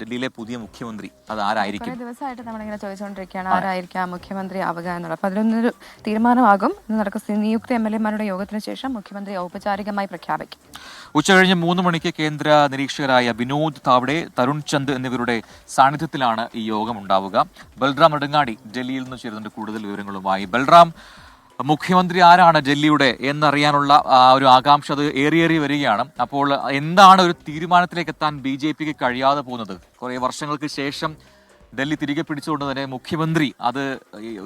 ഡൽഹിയിലെ പുതിയ മുഖ്യമന്ത്രി അത് ആരായിരിക്കും ദിവസമായിട്ട് നമ്മളിങ്ങനെ ചോദിച്ചുകൊണ്ടിരിക്കുകയാണ്. ആരായിരിക്കാം മുഖ്യമന്ത്രി ആവുക എന്നുള്ളത്. അപ്പൊ അതിലൊന്നൊരു തീരുമാനമാകും. ഇന്ന് നടക്കുന്ന നിയുക്ത എം എൽ എമാരുടെ യോഗത്തിന് ശേഷം മുഖ്യമന്ത്രി ഔപചാരികമായി പ്രഖ്യാപിക്കും. ഉച്ചകഴിഞ്ഞ് മൂന്ന് മണിക്ക് കേന്ദ്ര നിരീക്ഷകരായ വിനോദ് താവ്ഡെ തരുൺ ചന്ദ് എന്നിവരുടെ സാന്നിധ്യത്തിലാണ് ഈ യോഗം ഉണ്ടാവുക. ബൽറാം നെടുങ്ങാടി ഡൽഹിയിൽ നിന്ന് ചേരുന്നുണ്ട് കൂടുതൽ വിവരങ്ങളുമായി. ബൽറാം മുഖ്യമന്ത്രി ആരാണ് ജെല്ലിയുടെ എന്നറിയാനുള്ള ഒരു ആകാംക്ഷ അത് ഏറിയേറി വരികയാണ്. അപ്പോൾ എന്താണ് ഒരു തീരുമാനത്തിലേക്ക് എത്താൻ ബി ജെ പിക്ക് കഴിയാതെ പോകുന്നത്? കുറേ വർഷങ്ങൾക്ക് ശേഷം ഡൽഹി തിരികെ പിടിച്ചുകൊണ്ട് തന്നെ മുഖ്യമന്ത്രി അത്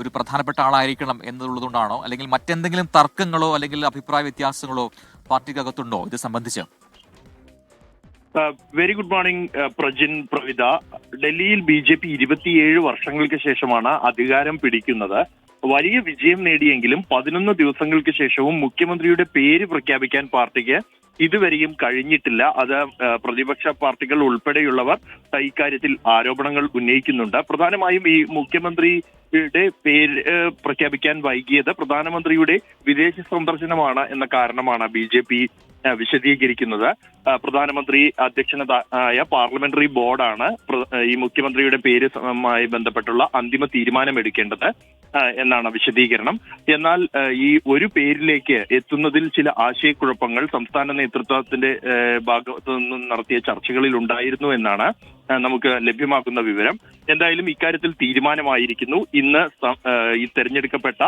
ഒരു പ്രധാനപ്പെട്ട ആളായിരിക്കണം എന്നുള്ളതുകൊണ്ടാണോ? അല്ലെങ്കിൽ മറ്റെന്തെങ്കിലും തർക്കങ്ങളോ അല്ലെങ്കിൽ അഭിപ്രായ വ്യത്യാസങ്ങളോ പാർട്ടിക്കകത്തുണ്ടോ ഇത് സംബന്ധിച്ച്? Very good morning Prajin Pravitha. ഡൽഹിയിൽ ബി ജെ പി ഇരുപത്തിയേഴ് വർഷങ്ങൾക്ക് ശേഷമാണ് അധികാരം പിടിക്കുന്നത്. വലിയ വിജയം നേടിയെങ്കിലും പതിനൊന്ന് ദിവസങ്ങൾക്ക് ശേഷവും മുഖ്യമന്ത്രിയുടെ പേര് പ്രഖ്യാപിക്കാൻ പാർട്ടിക്ക് ഇതുവരെയും കഴിഞ്ഞിട്ടില്ല. അത് പ്രതിപക്ഷ പാർട്ടികൾ ഉൾപ്പെടെയുള്ളവർ ഇക്കാര്യത്തിൽ ആരോപണങ്ങൾ ഉന്നയിക്കുന്നുണ്ട്. പ്രധാനമായും ഈ മുഖ്യമന്ത്രിയുടെ പേര് പ്രഖ്യാപിക്കാൻ വൈകിയത് പ്രധാനമന്ത്രിയുടെ വിദേശ സന്ദർശനമാണ് എന്ന കാരണമാണ് ബി ജെ പി വിശദീകരിക്കുന്നത്. പ്രധാനമന്ത്രി അധ്യക്ഷനായ പാർലമെന്ററി ബോർഡാണ് പ്ര- ഈ മുഖ്യമന്ത്രിയുടെ പേരുമായി ബന്ധപ്പെട്ടുള്ള അന്തിമ തീരുമാനം എടുക്കേണ്ടത് ആ, എന്നാണ് വിശദീകരണം. എന്നാൽ ഈ ഒരു പേരിലേക്ക് എത്തുന്നതിൽ ചില ആശയക്കുഴപ്പങ്ങൾ സംസ്ഥാന നേതൃത്വത്തിന്റെ ഭാഗത്തു നിന്നും നടത്തിയ ചർച്ചകളിൽ ഉണ്ടായിരുന്നു എന്നാണ് നമുക്ക് ലഭ്യമാക്കുന്ന വിവരം. എന്തായാലും ഇക്കാര്യത്തിൽ തീരുമാനമായിരിക്കുന്നു. ഇന്ന് ഈ തെരഞ്ഞെടുക്കപ്പെട്ട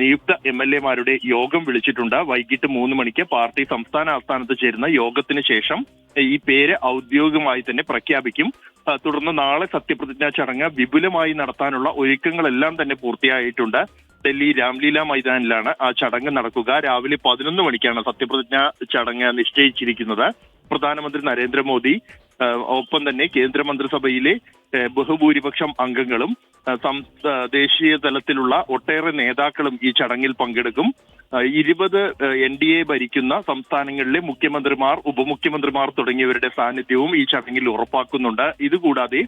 നിയുക്ത എം എൽ എമാരുടെ യോഗം വിളിച്ചിട്ടുണ്ട്. വൈകിട്ട് മൂന്ന് മണിക്ക് പാർട്ടി സംസ്ഥാന ആസ്ഥാനത്ത് ചേരുന്ന യോഗത്തിന് ശേഷം ഈ പേര് ഔദ്യോഗികമായി തന്നെ പ്രഖ്യാപിക്കും. തുടർന്ന് നാളെ സത്യപ്രതിജ്ഞാ ചടങ്ങ് വിപുലമായി നടത്താനുള്ള ഒരുക്കങ്ങളെല്ലാം തന്നെ പൂർത്തിയായിട്ടുണ്ട്. ഡൽഹി രാംലീല മൈതാനിലാണ് ആ ചടങ്ങ് നടക്കുക. രാവിലെ പതിനൊന്ന് മണിക്കാണ് സത്യപ്രതിജ്ഞ ചടങ്ങ് നിശ്ചയിച്ചിരിക്കുന്നത്. പ്രധാനമന്ത്രി നരേന്ദ്രമോദി ഒപ്പം തന്നെ കേന്ദ്രമന്ത്രിസഭയിലെ ബഹുഭൂരിപക്ഷം അംഗങ്ങളും ദേശീയ തലത്തിലുള്ള ഒട്ടേറെ നേതാക്കളും ഈ ചടങ്ങിൽ പങ്കെടുക്കും. ഇരുപത് എൻ ഡി എ ഭരിക്കുന്ന സംസ്ഥാനങ്ങളിലെ മുഖ്യമന്ത്രിമാർ ഉപമുഖ്യമന്ത്രിമാർ തുടങ്ങിയവരുടെ സാന്നിധ്യവും ഈ ചടങ്ങിൽ ഉറപ്പാക്കുന്നുണ്ട്. ഇതുകൂടാതെ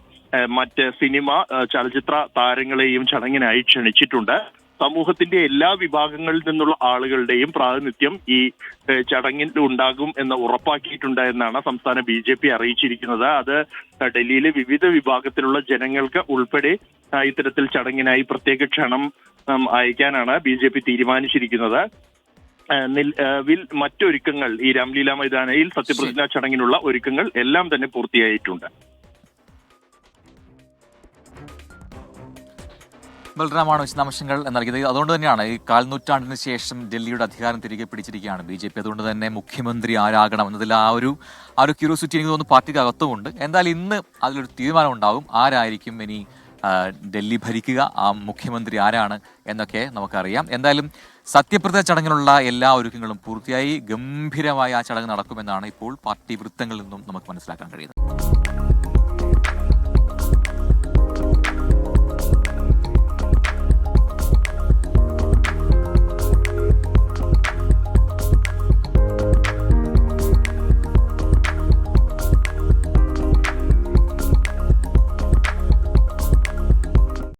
മറ്റ് സിനിമ ചലച്ചിത്ര താരങ്ങളെയും ചടങ്ങിനായി ക്ഷണിച്ചിട്ടുണ്ട്. സമൂഹത്തിന്റെ എല്ലാ വിഭാഗങ്ങളിൽ നിന്നുള്ള ആളുകളുടെയും പ്രാതിനിധ്യം ഈ ചടങ്ങിൽ ഉണ്ടാകും എന്ന് ഉറപ്പാക്കിയിട്ടുണ്ട് എന്നാണ് സംസ്ഥാന ബി ജെ പി അറിയിച്ചിരിക്കുന്നത്. അത് ഡൽഹിയിലെ വിവിധ വിഭാഗത്തിലുള്ള ജനങ്ങൾക്ക് ഉൾപ്പെടെ ഇത്തരത്തിൽ ചടങ്ങിനായി പ്രത്യേക ക്ഷണം അയക്കാനാണ് ബി ജെ പി തീരുമാനിച്ചിരിക്കുന്നത്. വിൽ മറ്റൊരുക്കങ്ങൾ ഈ രാംലീല മൈതാനയിൽ സത്യപ്രതിജ്ഞാ ചടങ്ങിനുള്ള ഒരുക്കങ്ങൾ എല്ലാം തന്നെ പൂർത്തിയായിട്ടുണ്ട്. ബൽറാമാണ് വിശദാംശങ്ങൾ നൽകിയത്. അതുകൊണ്ട് തന്നെയാണ് ഈ കാൽനൂറ്റാണ്ടിന് ശേഷം ഡൽഹിയുടെ അധികാരം തിരികെ പിടിച്ചിരിക്കുകയാണ് ബി ജെ പി. അതുകൊണ്ട് തന്നെ മുഖ്യമന്ത്രി ആരാകണം എന്നതിൽ ആ ഒരു ആ ഒരു ക്യൂരിയോസിറ്റി എനിക്ക് തോന്നുന്നു പാർട്ടിക്ക് അകത്തുമുണ്ട് എന്തായാലും ഇന്ന് അതിലൊരു തീരുമാനം ഉണ്ടാകും ആരായിരിക്കും ഇനി ഡൽഹി ഭരിക്കുക? ആ മുഖ്യമന്ത്രി ആരാണ് എന്നൊക്കെ നമുക്കറിയാം. എന്തായാലും സത്യപ്രതിജ്ഞ ചടങ്ങിനുള്ള എല്ലാ ഒരുക്കങ്ങളും പൂർത്തിയായി. ഗംഭീരമായി ആ ചടങ്ങ് നടക്കുമെന്നാണ് ഇപ്പോൾ പാർട്ടി വൃത്തങ്ങളിൽ നിന്നും നമുക്ക് മനസ്സിലാക്കാൻ കഴിയുന്നത്.